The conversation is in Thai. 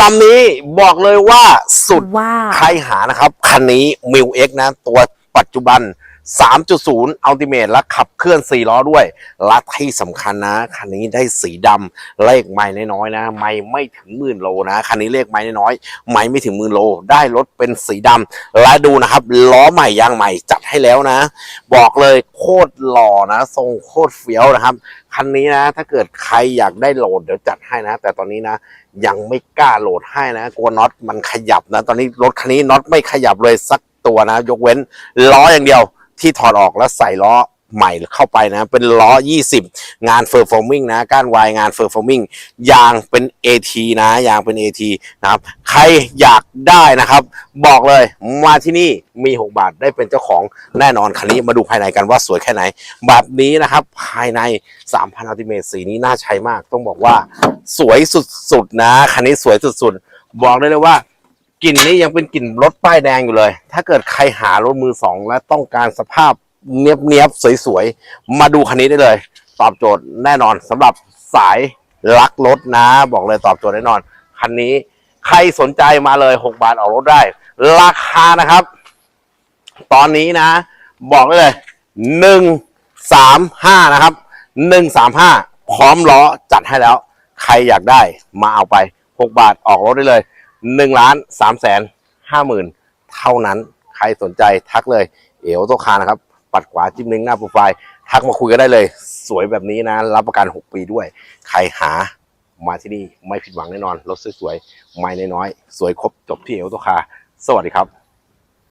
ลำนี้บอกเลยว่าสุด ว้าว ใครหานะครับ คันนี้มิวเอ็กนะ ตัว ปัจจุบัน 3.0 Ultimate และขับเคลื่อน 4 ล้อด้วย และที่สำคัญนะ คันนี้ได้สีดำเลขไม่น้อยๆนะ ไม่ไม่ถึงหมื่นโลนะ คันนี้เลขไม่น้อยๆไม่ไม่ถึงหมื่นโล ได้รถเป็นสีดำและดูนะครับ ล้อใหม่ยางใหม่จัดให้แล้วนะ บอกเลยโคตรหล่อนะ ทรงโคตรเฟี้ยวนะครับคันนี้นะ ถ้าเกิดใครอยากได้โหลดเดี๋ยวจัดให้นะ แต่ตอนนี้นะ ยังไม่กล้าโหลดให้นะ กลัวน็อตมันขยับนะ ตอนนี้รถคันนี้น็อตไม่ขยับเลยสัก ตัวนะ ยกเว้นล้ออย่างเดียวที่ถอดออกแล้วใส่ล้อใหม่เข้าไปนะ เป็นล้อ 20 งานเฟอร์ฟอร์มิงนะก้านวายงานเฟอร์ฟอร์มิงยางเป็น AT นะยางเป็น AT นะครับ ใครอยากได้นะครับ บอกเลยมาที่นี่มี 6 บาทได้เป็นเจ้าของแน่นอนคันนี้มาดูภายในกันว่าสวยแค่ไหน แบบนี้นะครับ ภายใน 3,000อัลติเมทสีนี้น่าใช้มาก ต้องบอกว่าสวยสุดๆนะคันนี้สวยสุดๆ บอกได้เลยว่า กลิ่นนี้ยังเป็นกลิ่นรถป้ายแดงอยู่เลย ถ้าเกิดใครหารถมือสองและต้องการสภาพเนียบๆสวยๆ มาดูคันนี้ได้เลย ตอบโจทย์แน่นอนสำหรับสายรักรถนะ บอกเลยตอบโจทย์แน่นอน คันนี้ใครสนใจมาเลย 6 บาทออกรถได้ ราคานะครับ ตอนนี้นะ บอกได้เลยหนึ่งสามห้านะครับหนึ่งสามห้าพร้อมล้อจัดให้แล้ว ใครอยากได้มาเอาไปหกบาทออกรถได้เลย หนึ่งล้านสามแสนห้าหมื่นเท่านั้นใครสนใจทักเลย เอวโตคานะครับ ปัดขวาจิ้มลิงก์หน้าโปรไฟล์ทักมาคุยกันได้เลย สวยแบบนี้นะ รับประกัน 6 ปีด้วย ใครหามาที่นี่ไม่ผิดหวังแน่นอน รถสวยๆไม่น้อยๆสวยครบจบที่เอวโตคา สวัสดีครับ